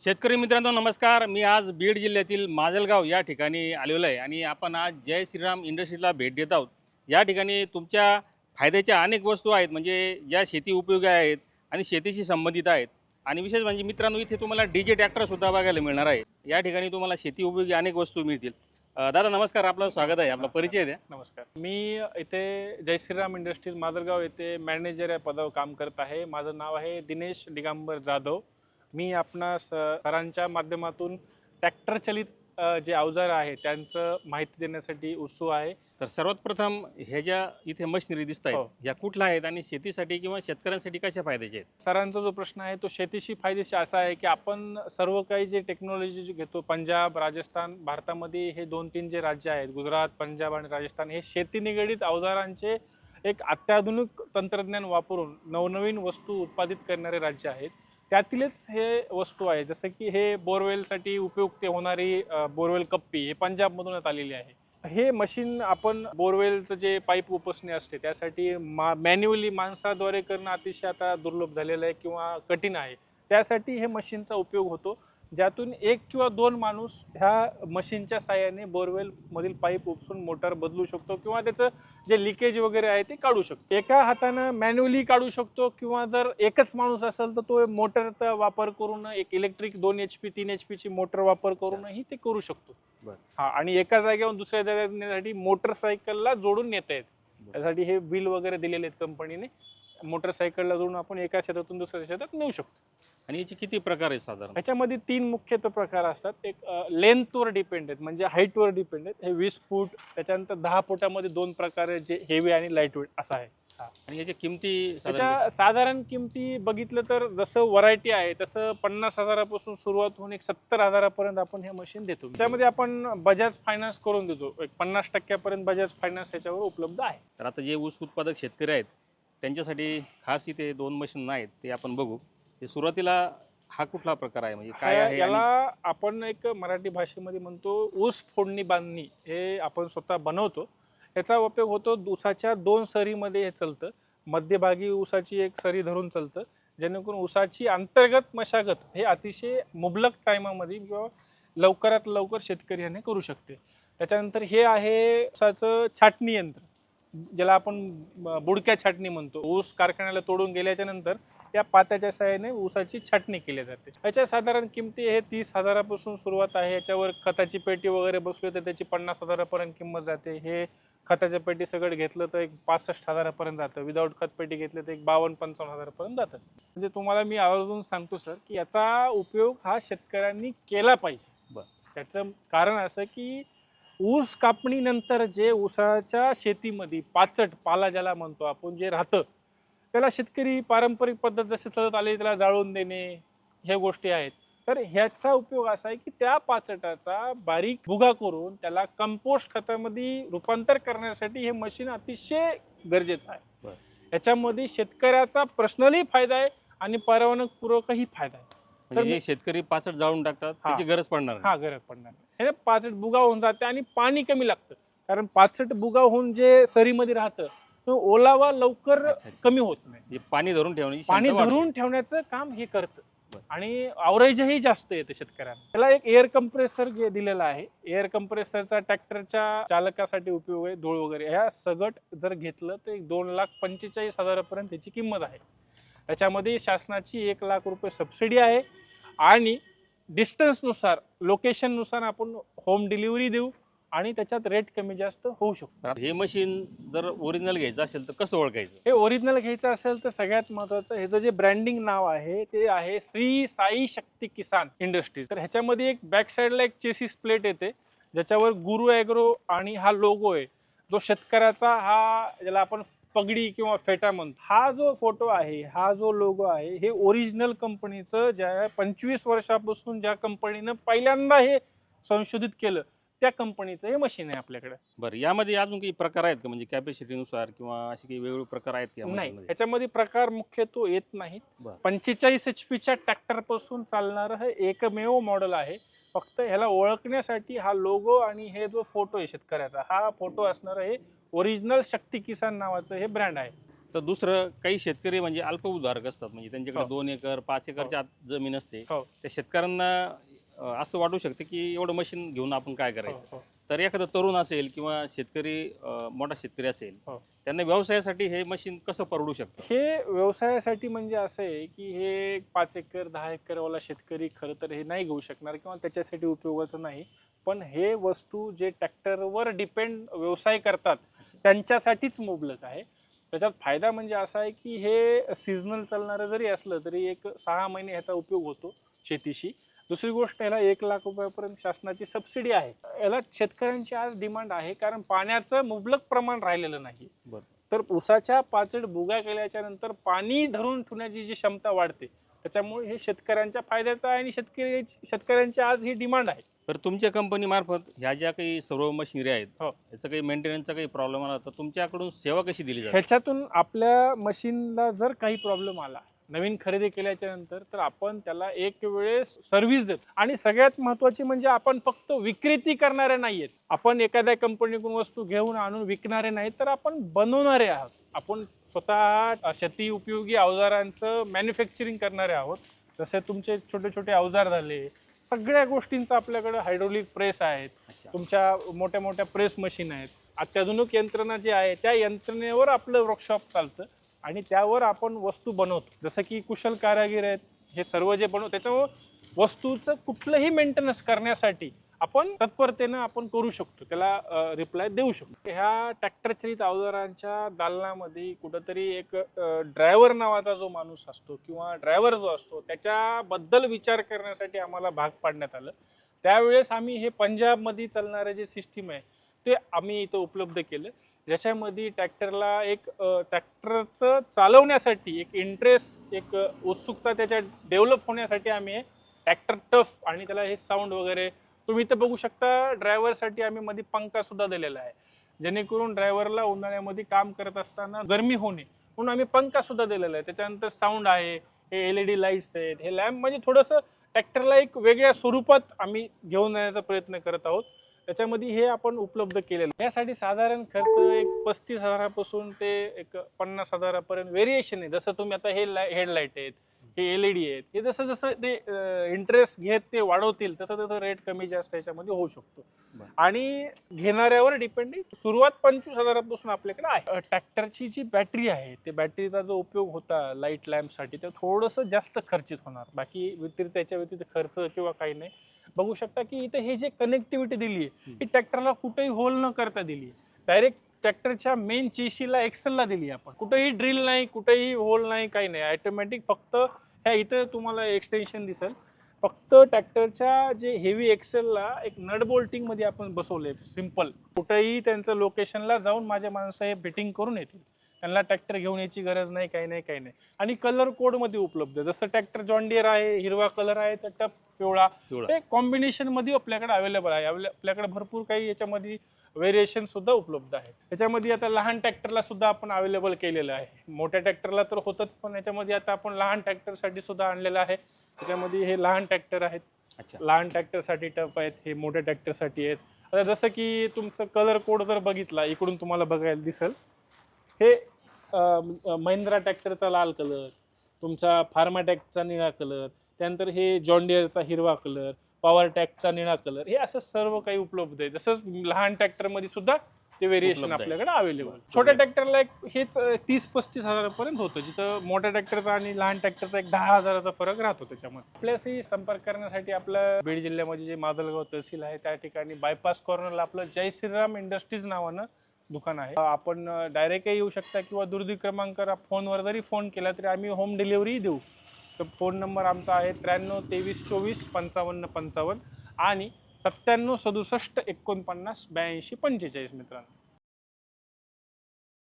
शेतकरी मित्रांनो नमस्कार. मी आज बीड जिल्ह्यातील माजलगाव या ठिकाणी आलेलो आहे आणि आपण आज जय श्रीराम इंडस्ट्रीला भेट देत आहोत. या ठिकाणी तुमच्या फायद्याच्या अनेक वस्तू आहेत म्हणजे ज्या शेती उपयोगी आहेत आणि शेतीशी संबंधित आहेत. आणि विशेष म्हणजे मित्रांनो इथे तुम्हाला डी जे ट्रॅक्टरसुद्धा बघायला मिळणार आहे. या ठिकाणी तुम्हाला शेती उपयोगी अनेक वस्तू मिळतील. दादा नमस्कार. आपलं स्वागत आहे. आपला परिचय द्या. नमस्कार. मी इथे जय श्रीराम इंडस्ट्रीज माजलगाव येथे मॅनेजर या पदावर काम करत आहे. माझं नाव आहे दिनेश दिगंबर जाधव. मी आपणास अ, सरांच्या माध्यमातून ट्रॅक्टर चलित जे अवजार आहे त्यांचं माहिती देण्यासाठी उत्सुक आहे. तर सर्वात प्रथम ह्या ज्या इथे मशिनरी दिसत आहेत हो. ह्या कुठल्या आहेत आणि शेतीसाठी किंवा शेतकऱ्यांसाठी कशा फायद्याच्या आहेत? सरांचा जो प्रश्न आहे तो शेतीशी फायदेशीर असा आहे की आपण सर्व काही जे टेक्नॉलॉजी जे घेतो पंजाब राजस्थान भारतामध्ये हे दोन तीन जे राज्य आहेत गुजरात पंजाब आणि राजस्थान हे शेती निगडीत अवजारांचे एक अत्याधुनिक तंत्रज्ञान वापरून नवनवीन वस्तू उत्पादित करणारे राज्य आहेत. त्यातीलच हे वस्तू आहे. जसं की हे बोरवेलसाठी उपयुक्त होणारी बोरवेल कप्पी हे पंजाबमधूनच आलेली आहे. हे मशीन आपण बोरवेलचं जे पाईप उपसणे असते त्यासाठी मा मॅन्युअली माणसाद्वारे करणं अतिशय आता दुर्लभ झालेलं आहे किंवा कठीण आहे. त्यासाठी हे मशीनचा उपयोग होतो. ज्यातून एक किंवा दोन माणूस ह्या मशीनच्या साहाय्याने बोरवेलमधील पाईप उपसून मोटार बदलू शकतो किंवा त्याचं जे लिकेज वगैरे आहे ते काढू शकतो एका हातानं मॅन्युअली काढू शकतो किंवा जर एकच माणूस असेल तर तो मोटरचा वापर करून एक इलेक्ट्रिक दोन एच पी तीन एच पीची मोटर वापर करूनही ते करू शकतो. हा आणि एका जागेवरून दुसऱ्या जागेवर नेण्यासाठी मोटरसायकलला जोडून नेता येत. त्यासाठी हे व्हील वगैरे दिलेले आहेत कंपनीने मोटरसायकलला जोडून आपण एका शेतातून दुसऱ्या शेतात नेऊ शकतो. आणि याचे किती प्रकार आहेत साधारण? ह्याच्यामध्ये तीन मुख्यतः प्रकार असतात. एक लेंथवर डिपेंड आहेत म्हणजे हाईटवर डिपेंड आहेत. हे वीस फूट त्याच्यानंतर दहा फुटामध्ये दोन प्रकार आहेत जे हेवी आणि लाइट वेट असं आहे. आणि याच्या किमती साधारण त्याच्या साधारण किमती बघितलं तर जसं व्हरायटी आहे तसं पन्नास हजारापासून सुरुवात होऊन एक सत्तर हजारापर्यंत आपण हे मशीन देतो. त्यामध्ये आपण बजाज फायनान्स करून देतो. एक पन्नास टक्क्यापर्यंत बजाज फायनान्स याच्यावर उपलब्ध आहे. तर आता जे ऊस उत्पादक शेतकरी आहेत त्यांच्यासाठी खास इथे दोन मशीन आहेत ते आपण बघू. ते सुरुवातीला हा कुठला प्रकार आहे? म्हणजे काय आहे याला आणि- आपण एक मराठी भाषेमध्ये म्हणतो ऊस फोडणी बांधणी. हे आपण स्वतः बनवतो. याचा उपयोग होतो ऊसाच्या दोन सरीमध्ये हे चालतं. मध्यभागी ऊसाची एक सरी धरून चालतं. जेणेकरून ऊसाची अंतर्गत मशागत हे अतिशय मुबलक टायमामध्ये किंवा लवकरात लवकर शेतकरी करू शकते. त्याच्यानंतर हे आहे ऊसाचं छाटणी यंत्र. ज्याला आपण बुडक्या छाटणी म्हणतो. ऊस कारखान्याला तोडून गेल्याच्यानंतर या पात्याच्या सहाय्याने ऊसाची छाटणी केली जाते. याच्या साधारण किमती हे तीस हजारापासून सुरुवात आहे. याच्यावर खताची पेटी वगैरे बसली तर त्याची पन्नास हजारापर्यंत किंमत जाते. हे खताच्या पेटी सगळं घेतलं तर एक पासष्ट हजारापर्यंत जातं. विदाऊट खत पेटी घेतलं तर एक बावन्न पंचावन्न हजारापर्यंत जातं. म्हणजे तुम्हाला मी आवर्जून सांगतो सर की याचा उपयोग हा शेतकऱ्यांनी केला पाहिजे. बरं. त्याचं कारण असं की ऊस कापणीनंतर जे ऊसाच्या शेतीमध्ये पाचट पाला ज्याला म्हणतो आपण जे राहतं त्याला शेतकरी पारंपरिक पद्धत जसे चालत आले त्याला जाळून देणे ह्या गोष्टी आहेत. तर ह्याचा उपयोग असा आहे की त्या पाचटाचा बारीक भुगा करून त्याला कंपोस्ट खतामध्ये रूपांतर करण्यासाठी हे मशीन अतिशय गरजेचं आहे. बरं. याच्यामध्ये शेतकऱ्याचा पर्सनली फायदा आहे आणि पर्यावरणपूर्वकही फायदा आहे. म्हणजे जे शेतकरी पाचट जाळून टाकतात हा. त्याची गरज पडणार नाही. हा गरज पडणार नाही. हे पाचट बुगा होऊन जाते आणि पाणी कमी लागतं कारण पाचट बुगा होऊन जे सरीमध्ये राहतं तो ओलावा लवकर अच्छा, अच्छा. कमी होत नाही म्हणजे पाणी धरून ठेवण्याची पाणी क्षमता वाढते. धरून ठेवण्याचं काम हे करतं बरं. आणि अवरेजही जास्त येतं शेतकऱ्यांना त्याला एक एअर कंप्रेसर दिलेला आहे एअर कंप्रेसरचा ट्रॅक्टरच्या चालकासाठी उपयोग आहे धूळ वगैरे ह्या सगट जर घेतलं तर एक दोन लाख पंचेचाळीस हजारापर्यंत त्याची किंमत आहे त्याच्यामध्ये शासनाची एक लाख रुपये सबसिडी आहे. आणि डिस्टन्सनुसार लोकेशननुसार आपण होम डिलिव्हरी देऊ आणि त्याच्यात रेट कमी जास्त होऊ शकतो. हे मशीन जर ओरिजिनल घ्यायचं असेल तर कसं ओळखायचं? हे ओरिजिनल घ्यायचं असेल तर सगळ्यात महत्वाचं ह्याचं जे ब्रँडिंग नाव आहे ते आहे श्री साई शक्ती किसान इंडस्ट्रीज तर ह्याच्यामध्ये एक बॅक साईडला एक चेसिस प्लेट येते ज्याच्यावर गुरु ॲग्रो आणि हा लोगो आहे. जो शेतकऱ्याचा हा ज्याला आपण पगडी किंवा फेटा म्हणतो हा जो फोटो आहे हा जो लोगो आहे हे ओरिजिनल कंपनीचं ज्या पंचवीस वर्षापासून ज्या कंपनीनं पहिल्यांदा हे संशोधित केलं त्या कंपनीचं हे मशीन आहे आपल्याकडे. बरं यामध्ये अजून काही प्रकार आहेत का? म्हणजे कॅपॅसिटीनुसार किंवा असे काही वेगवेगळे प्रकार आहेत का या नाही मशीनमध्ये? ह्याच्यामध्ये प्रकार मुख्यत्व येत नाहीत. बरं. पंचेचाळीस एच पीच्या ट्रॅक्टरपासून चालणारं हे एकमेव मॉडेल आहे. फक्त ह्याला ओळखण्यासाठी हा लोगो आणि हे जो फोटो आहे शेतकऱ्याचा हा फोटो असणार हे ओरिजिनल शक्ती किसान नावाचं हे ब्रँड आहे तर दुसरं काही शेतकरी म्हणजे अल्पउधारक असतात म्हणजे त्यांच्याकडे हो. दोन एकर पाच एकरच्या आत जमीन असते हो. त्या शेतकऱ्यांना अं, असं वाटू शकतं की एवढं मशीन घेऊन आपण काय करायचं? हो, हो. तर एखादा तरुण असेल किंवा शेतकरी अं, मोठा शेतकरी असेल हो. त्यांना व्यवसायासाठी हे मशीन कसं परवडू शकतं? हे व्यवसायासाठी म्हणजे असं आहे की हे पाच एकर दहा एकरवाला शेतकरी खरं तर हे नाही घेऊ शकणार किंवा त्याच्यासाठी उपयोगाचं नाही. पण हे वस्तू जे ट्रॅक्टरवर डिपेंड व्यवसाय करतात त्यांच्यासाठीच मुबलक आहे. त्याच्यात फायदा म्हणजे असा आहे की हे सीझनल चालणारं जरी असलं तरी एक सहा महिने ह्याचा उपयोग होतो शेतीशी. दुसरी गोष्ट याला एक लाख रुपयापर्यंत शासनाची सबसिडी आहे याला शेतकऱ्यांची आज डिमांड आहे कारण पाण्याचं मुबलक प्रमाण राहिलेलं नाही बरं. तर उसाच्या पाचड बुगा केल्याच्यानंतर पाणी धरून ठेवण्याची जी क्षमता वाढते त्याच्यामुळे हे शेतकऱ्यांच्या फायद्याचं आहे आणि शेतकरी शेतकऱ्यांची आज ही डिमांड आहे तर तुमच्या कंपनीमार्फत ह्या ज्या काही सर्व मशिनरी आहेत हो. याचं काही मेंटेनन्सचा काही प्रॉब्लेम आला तर तुमच्याकडून सेवा कशी दिली जाते ह्याच्यातून आपल्या मशीनला जर काही प्रॉब्लेम आला नवीन खरेदी केल्याच्यानंतर तर आपण त्याला एक वेळेस सर्व्हिस देतो. आणि सगळ्यात महत्वाची म्हणजे आपण फक्त विक्रेती करणारे नाहीयेत. आपण एखाद्या कंपनीकडून वस्तू घेऊन आणून विकणारे नाहीत तर आपण बनवणारे आहोत. आपण स्वतः शेती उपयोगी अवजारांचं मॅन्युफॅक्चरिंग करणारे आहोत. जसे तुमचे छोटे छोटे अवजार झाले सगळ्या गोष्टींचं आपल्याकडे हायड्रोलिक प्रेस आहेत. तुमच्या मोठ्या मोठ्या प्रेस मशीन आहेत. अत्याधुनिक यंत्रणा जी आहे त्या यंत्रणेवर आपलं वर्कशॉप चालतं. आणि त्यावर आपण वस्तू बनवतो. जसं की कुशल कारागीर आहेत हे सर्व जे बनवतो त्याच्यावर वस्तूचं कुठलंही मेंटेनन्स करण्यासाठी आपण तत्परतेनं आपण करू शकतो. त्याला रिप्लाय देऊ शकतो. ह्या ट्रॅक्टर अवजारांच्या दालनामध्ये कुठंतरी एक ड्रायव्हर नावाचा जो माणूस असतो किंवा ड्रायव्हर जो असतो त्याच्याबद्दल विचार करण्यासाठी आम्हाला भाग पाडण्यात आलं. त्यावेळेस आम्ही हे पंजाबमध्ये चालणारं जे सिस्टीम आहे ते आम्ही इथं उपलब्ध केलं. ज्याच्यामध्ये ट्रॅक्टरला एक ट्रॅक्टरचं चालवण्यासाठी एक इंटरेस्ट एक उत्सुकता त्याच्या डेव्हलप होण्यासाठी आम्ही हे ट्रॅक्टर टफ आणि त्याला हे साऊंड वगैरे तुम्ही इथं बघू शकता ड्रायव्हरसाठी आम्ही मध्ये पंखासुद्धा दिलेला आहे. जेणेकरून ड्रायव्हरला उन्हाळ्यामध्ये काम करत असताना गरमी होणे म्हणून आम्ही पंखा सुद्धा दिलेला आहे. त्याच्यानंतर साऊंड आहे हे एल ई डी लाईट्स आहेत हे लॅम्प म्हणजे थोडंसं ट्रॅक्टरला एक वेगळ्या स्वरूपात आम्ही घेऊन जाण्याचा प्रयत्न करत आहोत. त्याच्यामध्ये हे आपण उपलब्ध केलेलं. यासाठी साधारण खर्च एक पस्तीस हजारापासून ते एक पन्नास हजारापर्यंत व्हेरिएशन आहे. जसं तुम्ही आता हे हेडलाईट आहेत हे एल ई डी आहेत हे जसं जसं ते इंटरेस्ट घेत ते वाढवतील तसं तसं रेट कमी जास्त याच्यामध्ये होऊ शकतो. आणि घेणाऱ्यावर डिपेंड सुरुवात पंचवीस हजारापासून आपल्याकडे आहे. ट्रॅक्टरची जी बॅटरी आहे ते बॅटरीचा जो उपयोग होता लाइट लॅम्पसाठी ते थोडंसं जास्त खर्चित होणार. बाकी व्यतिरिक्त त्याच्या व्यतिरिक्त खर्च किंवा काही नाही. बघू शकता की इथं हे जे कनेक्टिव्हिटी दिली आहे ही ट्रॅक्टरला कुठेही होल न करता दिली आहे डायरेक्ट ट्रॅक्टरच्या मेन चेशीला एक्सेलला दिली आपण. कुठेही ड्रिल नाही कुठेही होल नाही काही नाही. ऑटोमॅटिक फक्त ह्या इथं तुम्हाला एक्सटेन्शन दिसेल. फक्त ट्रॅक्टरच्या जे हेवी एक्सेलला एक नट बोल्टिंगमध्ये आपण बसवले सिंपल कुठेही त्यांचं लोकेशनला जाऊन माझे माणसं हे फिटिंग करून येतील. त्यांना ट्रॅक्टर घेऊन यायची गरज नाही काही नाही काही नाही. आणि कलर कोडमध्ये उपलब्ध आहे. जसं ट्रॅक्टर जॉन्डियर आहे हिरवा कलर आहे तर टप पिवळा. पिवळा. ते कॉम्बिनेशनमध्ये आपल्याकडे अवेलेबल आहे. आपल्या- आपल्याकडे भरपूर काही याच्यामध्ये व्हेरिएशन सुद्धा उपलब्ध आहे. त्याच्यामध्ये आता लहान ट्रॅक्टरला सुद्धा आपण अवेलेबल केलेलं आहे. मोठ्या ट्रॅक्टरला तर होतच पण याच्यामध्ये आता आपण लहान ट्रॅक्टरसाठी सुद्धा आणलेलं आहे. त्याच्यामध्ये हे लहान ट्रॅक्टर आहेत. अच्छा. लहान ट्रॅक्टरसाठी टप आहेत हे मोठ्या ट्रॅक्टरसाठी आहेत. आता जसं की तुमचं कलर कोड जर बघितला इकडून तुम्हाला बघायला दिसेल. हे महिंद्रा ट्रॅक्टरचा लाल कलर तुमचा फार्माटॅकचा निळा कलर त्यानंतर हे जॉन्डियरचा हिरवा कलर पॉवर टॅकचा निळा कलर हे असं सर्व काही उपलब्ध आहे. जसंच लहान ट्रॅक्टरमध्ये सुद्धा ते व्हेरिएशन. आपल्याकडे अवेलेबल छोट्या ट्रॅक्टरला एक हेच तीस पस्तीस हजारापर्यंत होतं. जिथं मोठ्या ट्रॅक्टरचा आणि लहान ट्रॅक्टरचा एक दहा हजाराचा फरक राहतो त्याच्यामध्ये. आपल्याशी संपर्क करण्यासाठी आपलं बीड जिल्ह्यामध्ये जे माजलगाव तहसील आहे त्या ठिकाणी बायपास कॉर्नरला आपलं जय श्रीराम इंडस्ट्रीज नावानं दुकान आहे. आपण डायरेक्टही येऊ शकता किंवा दुर्दी क्रमांक फोनवर जरी फोन केला तरी आम्ही होम डिलिव्हरी देऊ. तर फोन नंबर आमचा आहे त्र्याण्णव तेवीस चोवीस पंचावन्न पंचावन्न आणि सत्त्याण्णव सदुसष्ट एकोणपन्नास ब्याऐंशी पंचेचाळीस मित्रांनो.